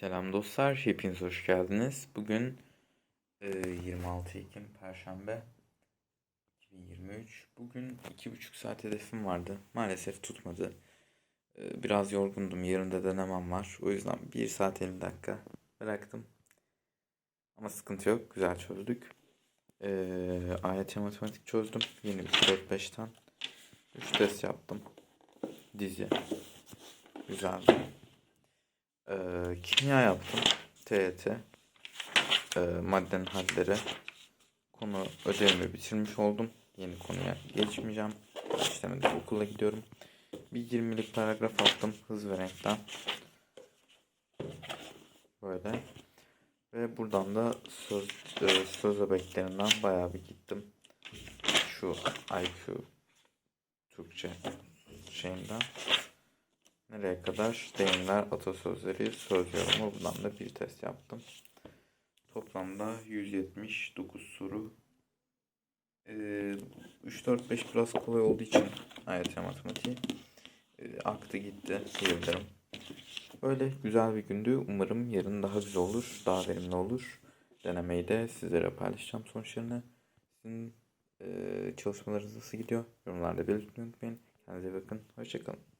Selam dostlar, hepiniz hoş geldiniz. Bugün e, 26 Ekim Perşembe 2023. Bugün 2,5 saat hedefim vardı. Maalesef tutmadı. E, Biraz yorgundum, yarın da denemem var. O yüzden 1 saat 50 dakika bıraktım. Ama sıkıntı yok, güzel çözdük. E, AYT matematik çözdüm. Yeni bir 4-5'ten. 3 test yaptım. Dizi. Güzeldi. Ee, kimya yaptım. TET. Ee, maddenin halleri. Konu ödevimi bitirmiş oldum. Yeni konuya geçmeyeceğim. İşlemede okula gidiyorum. Bir 20'lik paragraf attım hız ve renkten. Böyle. Ve buradan da söz, e, söz öbeklerinden bayağı bir gittim. Şu IQ Türkçe şeyinden. Nereye kadar? Deyimler, atasözleri, söz yorumu. Buradan da bir test yaptım. Toplamda 179 soru. Ee, 3, 4, 5 biraz kolay olduğu için AYT matematiği e, aktı gitti diyebilirim. Böyle güzel bir gündü. Umarım yarın daha güzel olur, daha verimli olur. Denemeyi de sizlere paylaşacağım sonuçlarını. Sizin e, çalışmalarınız nasıl gidiyor? Yorumlarda belirtmeyi unutmayın. Kendinize bakın. Hoşçakalın.